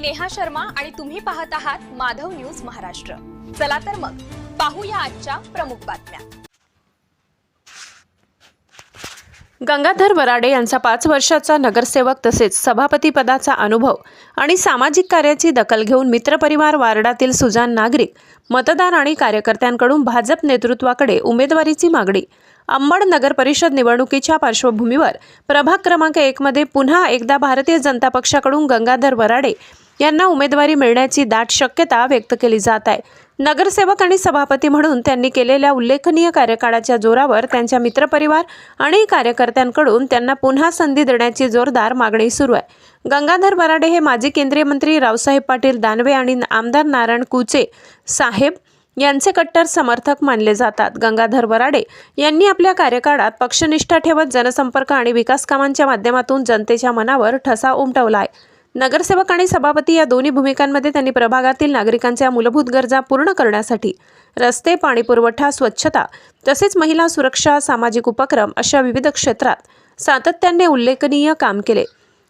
मी नेहा शर्मा आणि तुम्ही पाहत आहात माधव न्यूज महाराष्ट्र. चला तर मग पाहूया आजच्या प्रमुख बातम्या. गंगाधर वराडे यांचा पाच वर्षाचा नगरसेवक तसेच सभापती पदाचा अनुभव आणि सामाजिक कार्याची दखल घेऊन मित्रपरिवार वार्डातील सुजान नागरिक मतदार आणि कार्यकर्त्यांकडून भाजप नेतृत्वाकडे उमेदवारीची मागणी. अंबड नगर परिषद निवडणुकीच्या पार्श्वभूमीवर प्रभाग क्रमांक एकमध्ये पुन्हा एकदा भारतीय जनता पक्षाकडून गंगाधर वराडे यांना उमेदवारी मिळण्याची दाट शक्यता व्यक्त केली जात आहे. नगरसेवक आणि सभापती म्हणून त्यांनी केलेल्या उल्लेखनीय कार्यकाळाच्या जोरावर त्यांच्या मित्रपरिवार आणि कार्यकर्त्यांकडून त्यांना पुन्हा संधी देण्याची जोरदार मागणी सुरू आहे. गंगाधर बराडे हे माजी केंद्रीय मंत्री रावसाहेब पाटील दानवे आणि आमदार नारायण कुचे साहेब यांचे कट्टर समर्थक मानले जातात. गंगाधर वराडे यांनी आपल्या कार्यकाळात पक्षनिष्ठा ठेवत जनसंपर्क आणि विकास कामांच्या माध्यमातून जनतेच्या मनावर ठसा उमटवला आहे. नगरसेवक आणि सभापती या दोन्ही भूमिकांमध्ये त्यांनी प्रभागातील नागरिकांच्या मूलभूत गरजा पूर्ण करण्यासाठी रस्ते पाणीपुरवठा स्वच्छता तसेच महिला सुरक्षा सामाजिक उपक्रम अशा विविध क्षेत्रात सातत्याने उल्लेखनीय काम केले.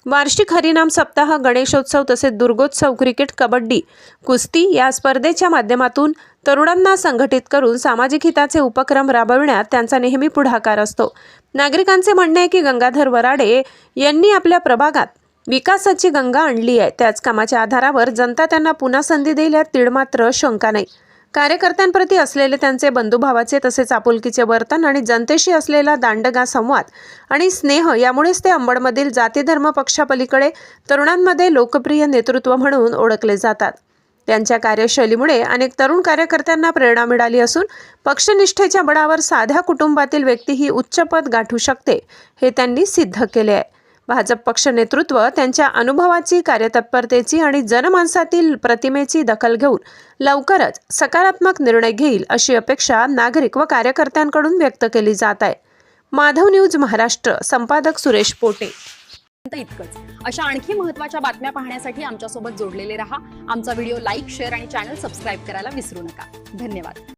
वार्षिक हरिनाम सप्ताह गणेशोत्सव तसेच दुर्गोत्सव क्रिकेट कबड्डी कुस्ती या स्पर्धेच्या माध्यमातून तरुणांना संघटित करून सामाजिक हिताचे उपक्रम राबविण्यात त्यांचा नेहमी पुढाकार असतो. नागरिकांचे म्हणणे आहे की गंगाधर वराडे यांनी आपल्या प्रभागात विकासाची गंगा आणली आहे. त्याच कामाच्या आधारावर जनता त्यांना पुन्हा संधी देईल यात तीडमात्र शंका नाही. कार्यकर्त्यांप्रती असलेले त्यांचे बंधुभावाचे तसेच आपुलकीचे वर्तन आणि जनतेशी असलेला दांडगा संवाद आणि स्नेह यामुळेच ते अंबडमधील जातीधर्म पक्षापलीकडे तरुणांमध्ये लोकप्रिय नेतृत्व म्हणून ओळखले जातात. त्यांच्या कार्यशैलीमुळे अनेक तरुण कार्यकर्त्यांना प्रेरणा मिळाली असून पक्षनिष्ठेच्या बळावर साध्या कुटुंबातील व्यक्ती ही उच्च पद गाठू शकते हे त्यांनी सिद्ध केले आहे. भाजप पक्ष नेतृत्व त्यांच्या अनुभवाची कार्यतत्परतेची आणि जनमानसातील प्रतिमेची दखल घेऊन लवकरच सकारात्मक निर्णय घेईल अशी अपेक्षा नागरिक व कार्यकर्त्यांकडून व्यक्त केली जात आहे. माधव न्यूज महाराष्ट्र संपादक सुरेश पोटे. इतकंच अशा आणखी महत्त्वाच्या बातम्या पाहण्यासाठी आमच्यासोबत जोडलेले रहा. आमचा व्हिडिओ लाईक शेअर आणि चॅनल सबस्क्राईब करायला विसरू नका. धन्यवाद.